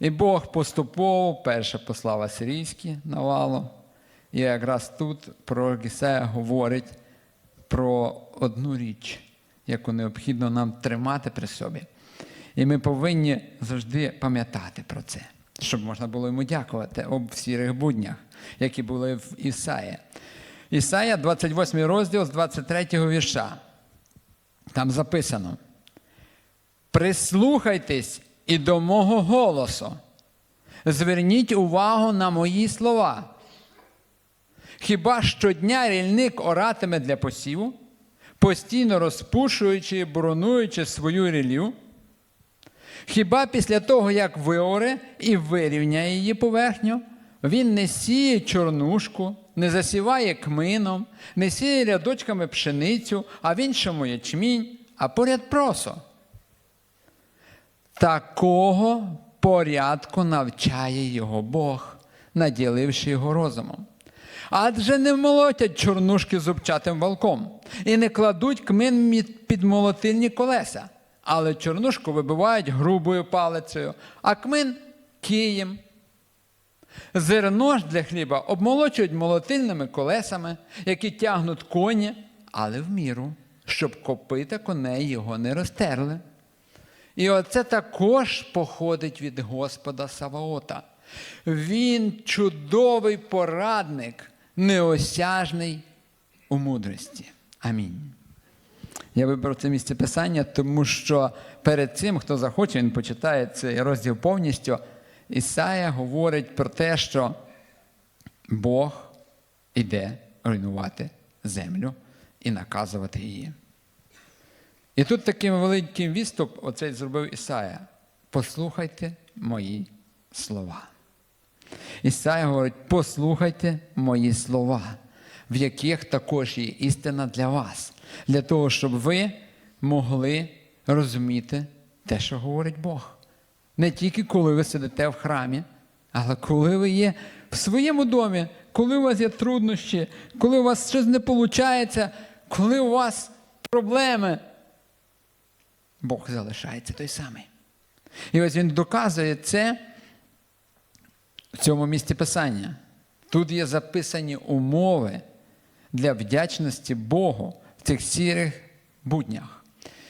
І Бог поступово перше послав асирійські навалу. І якраз тут пророк Ісая говорить про одну річ, яку необхідно нам тримати при собі. І ми повинні завжди пам'ятати про це, щоб можна було йому дякувати об сірих буднях, які були в Ісаї. Ісая, 28 розділ з 23 вірша. Там записано: Прислухайтесь і до мого голосу. Зверніть увагу на мої слова. Хіба щодня рільник оратиме для посіву, постійно розпушуючи і боронуючи свою ріллю? Хіба після того, як виоре і вирівняє її поверхню, він не сіє чорнушку, не засіває кмином, не сіє рядочками пшеницю, а в іншому ячмінь, а поряд просо. Такого порядку навчає його Бог, наділивши його розумом. Адже не молотять чорнушки зубчатим валком і не кладуть кмин під молотильні колеса, але чорнушку вибивають грубою палицею, а кмин києм. Зерно ж для хліба обмолочують молотильними колесами, які тягнуть коні, але в міру, щоб копита коней його не розтерли. І оце також походить від Господа Саваота. Він чудовий порадник, неосяжний у мудрості. Амінь. Я вибрав це місце писання, тому що перед цим, хто захоче, він почитає цей розділ повністю. Ісая говорить про те, що Бог іде руйнувати землю і наказувати її. І тут таким великим відступ оцей зробив Ісая. Послухайте мої слова. Ісая говорить: послухайте мої слова, в яких також є істина для вас, для того, щоб ви могли розуміти те, що говорить Бог. Не тільки коли ви сидите в храмі, але коли ви є в своєму домі, коли у вас є труднощі, коли у вас щось не виходить, коли у вас проблеми, Бог залишається той самий. І ось він доказує це в цьому місці Писання. Тут є записані умови для вдячності Богу в цих сірих буднях.